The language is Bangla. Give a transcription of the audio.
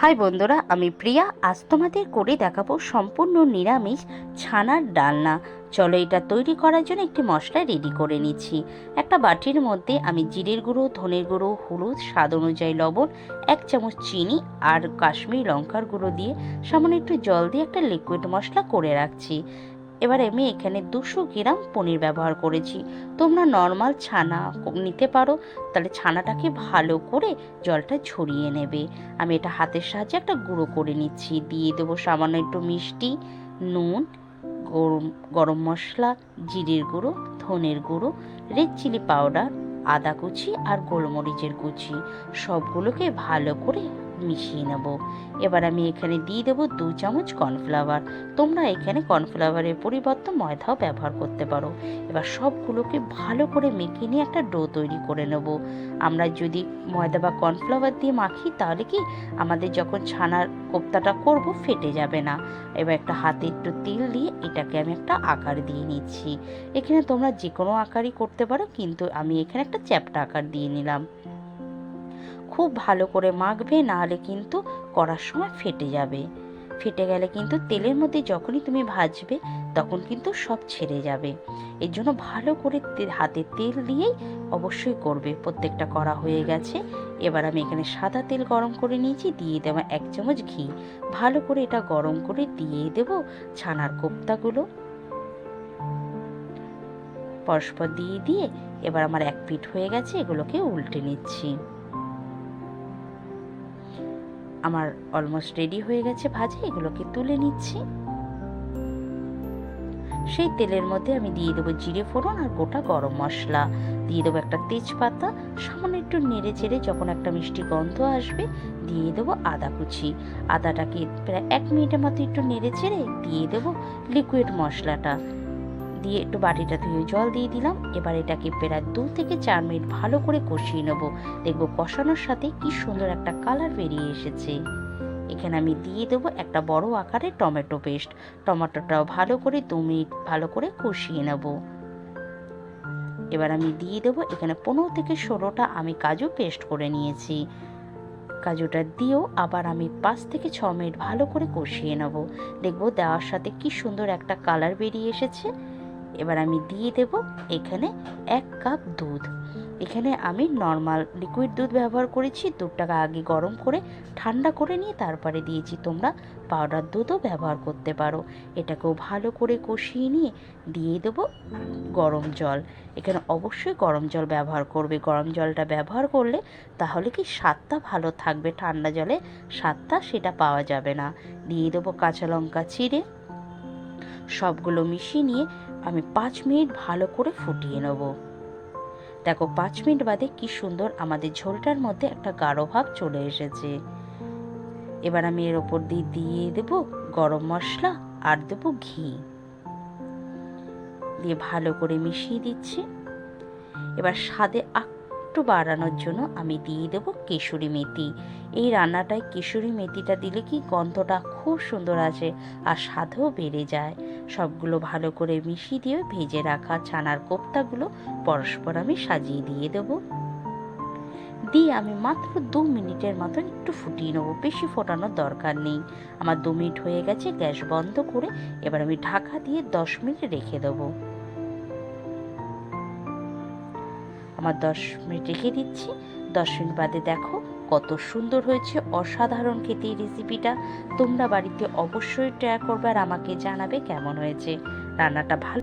হাই বন্ধুরা, আমি প্রিয়া। আজ তোমাদের করে দেখাবো সম্পূর্ণ নিরামিষ ছানার ডালনা। চলো এটা তৈরি করার জন্য একটি মশলা রেডি করে নিচ্ছি। একটা বাটির মধ্যে আমি জিরের গুঁড়ো, ধনের গুঁড়ো, হলুদ, স্বাদ অনুযায়ী লবণ, এক চামচ চিনি আর কাশ্মীরি লঙ্কার গুঁড়ো দিয়ে সামান্য একটু জল দিয়ে একটা লিকুইড মশলা করে রাখছি। এবার আমি এখানে দুশো গ্রাম পনির ব্যবহার করেছি। তোমরা নর্মাল ছানা নিতে পারো, তাহলে ছানাটাকে ভালো করে জলটা ছড়িয়ে নেবে। আমি এটা হাতের সাহায্যে একটা গুঁড়ো করে নিচ্ছি। দিয়ে দেবো সামান্য একটু মিষ্টি, নুন, গরম গরম মশলা, জিরের গুঁড়ো, ধনের গুঁড়ো, রেড চিলি পাউডার, আদা কুচি আর গোলমরিচের কুচি। সবগুলোকে ভালো করে মিশিয়ে নেব। এবার আমি এখানে দিয়ে দেবো দু চামচ কর্নফ্লাওয়ার। তোমরা এখানে কর্নফ্লাওয়ারের পরিবর্তে ময়দাও ব্যবহার করতে পারো। এবার সবগুলোকে ভালো করে মেখে নিয়ে একটা ডো তৈরি করে নেব। আমরা যদি ময়দা বা কর্নফ্লাওয়ার দিয়ে মাখি, তাহলে কি আমাদের যখন ছানার কোপ্তাটা করব, ফেটে যাবে না। এবার একটা হাতে একটু তেল দিয়ে এটাকে আমি একটা আকার দিয়ে নিচ্ছি। এখানে তোমরা যে কোনো আকারই করতে পারো, কিন্তু আমি এখানে একটা চ্যাপটা আকার দিয়ে নিলাম। খুব ভালো করে মাখবে, নাহলে কিন্তু করার সময় ফেটে যাবে। ফেটে গেলে কিন্তু তেলের মধ্যে যখনই তুমি ভাজবে, তখন কিন্তু সব ছেড়ে যাবে। এর জন্য ভালো করে হাতে তেল দিয়েই অবশ্যই করবে। প্রত্যেকটা করা হয়ে গেছে। এবার আমি এখানে সাদা তেল গরম করে নিয়েছি, দিয়ে দেবো এক চামচ ঘি। ভালো করে এটা গরম করে দিয়ে দেব ছানার কোপ্তাগুলো। পরস্পর দিয়ে দিয়ে এবার আমার এক পিঠ হয়ে গেছে, এগুলোকে উল্টে নিচ্ছি। আমার অলমোস্ট রেডি হয়ে গেছে ভাজি, এগুলোকে তুলে নিচ্ছি। সেই তেলের মধ্যে আমি দিয়ে দেবো জিরে ফোড়ন আর গোটা গরম মশলা। দিয়ে দেবো একটা তেজপাতা, সামান্য একটু নেড়ে চেড়ে যখন একটা মিষ্টি গন্ধ আসবে, দিয়ে দেবো আদা কুচি। আদাটাকে প্রায় এক মিনিটের মতো একটু নেড়ে চেড়ে দিয়ে দেবো লিকুইড মশলাটা। দিয়ে একটু বাটিটা ধুয়ে জল দিয়ে দিলাম। এবার এটাকে প্রায় দু থেকে চার মিনিট ভালো করে কষিয়ে নেব। দেখব কষানোর সাথে কি সুন্দর একটা কালার বেরিয়ে এসেছে। এখানে আমি দিয়ে দেবো একটা বড় আকারে টমেটো পেস্ট। টমেটোটাও ভালো করে দু মিনিট ভালো করে কষিয়ে নেব। এবার আমি দিয়ে দেবো এখানে পনেরো থেকে ষোলোটা আমি কাজু পেস্ট করে নিয়েছি। কাজুটা দিয়েও আবার আমি পাঁচ থেকে ছ মিনিট ভালো করে কষিয়ে নেব। দেখব দেওয়ার সাথে কি সুন্দর একটা কালার বেরিয়ে এসেছে। এবার আমি দিয়ে দেব এখানে এক কাপ দুধ। এখানে আমি নর্মাল লিকুইড দুধ ব্যবহার করেছি, দুধটাকে আগে গরম করে ঠান্ডা করে নিয়ে তারপরে দিয়েছি তোমরা পাউডার দুধও ব্যবহার করতে পারো। এটাকেও ভালো করে কষিয়ে নিয়ে দিয়ে দেব গরম জল। এখানে অবশ্যই গরম জল ব্যবহার করবে। গরম জলটা ব্যবহার করলে তাহলে কি স্বাদটা ভালো থাকবে? ঠান্ডা জলে স্বাদটা সেটা পাওয়া যাবে না। দিয়ে দেবো কাঁচা লঙ্কা চিড়ে সবগুলো মিশিয়ে নিয়ে আমি পাঁচ মিনিট ভালো করে ফুটিয়ে নেব। দেখো, পাঁচ মিনিট বাদে কি সুন্দর আমাদের ঝোলটার মধ্যে একটা গাঢ় ভাব চলে এসেছে। এবার আমি এর ওপর দিয়ে দিয়ে দেব গরম মশলা আর দেব ঘি। দিয়ে ভালো করে মিশিয়ে দিচ্ছি। এবার স্বাদে একটু বাড়ানোর জন্য আমি দিয়ে দেবো কেশরি মেথি। এই রান্নাটায় কেশরি মেথিটা দিলে কি গন্ধটা খুব সুন্দর আছে আর স্বাদও বেড়ে যায়। সবগুলো ভালো করে মিশিয়ে দিয়ে ভেজে রাখা ছানার কোপ্তাগুলো পরস্পর আমি সাজিয়ে দিয়ে দেব। দিয়ে আমি মাত্র দু মিনিটের মতন একটু ফুটিয়ে নেব, বেশি ফোটানোর দরকার নেই। আমার দু মিনিট হয়ে গেছে, গ্যাস বন্ধ করে এবার আমি ঢাকা দিয়ে দশ মিনিট রেখে দেবো। আমার দশ মিনিট রেখে দিচ্ছি। দশ মিনিট বাদে দেখো কত সুন্দর হয়েছে অসাধারণ খেতে এই রেসিপিটা তোমরা বাড়িতে অবশ্যই ট্রাই করবে আর আমাকে জানাবে কেমন হয়েছে। রান্নাটা ভালো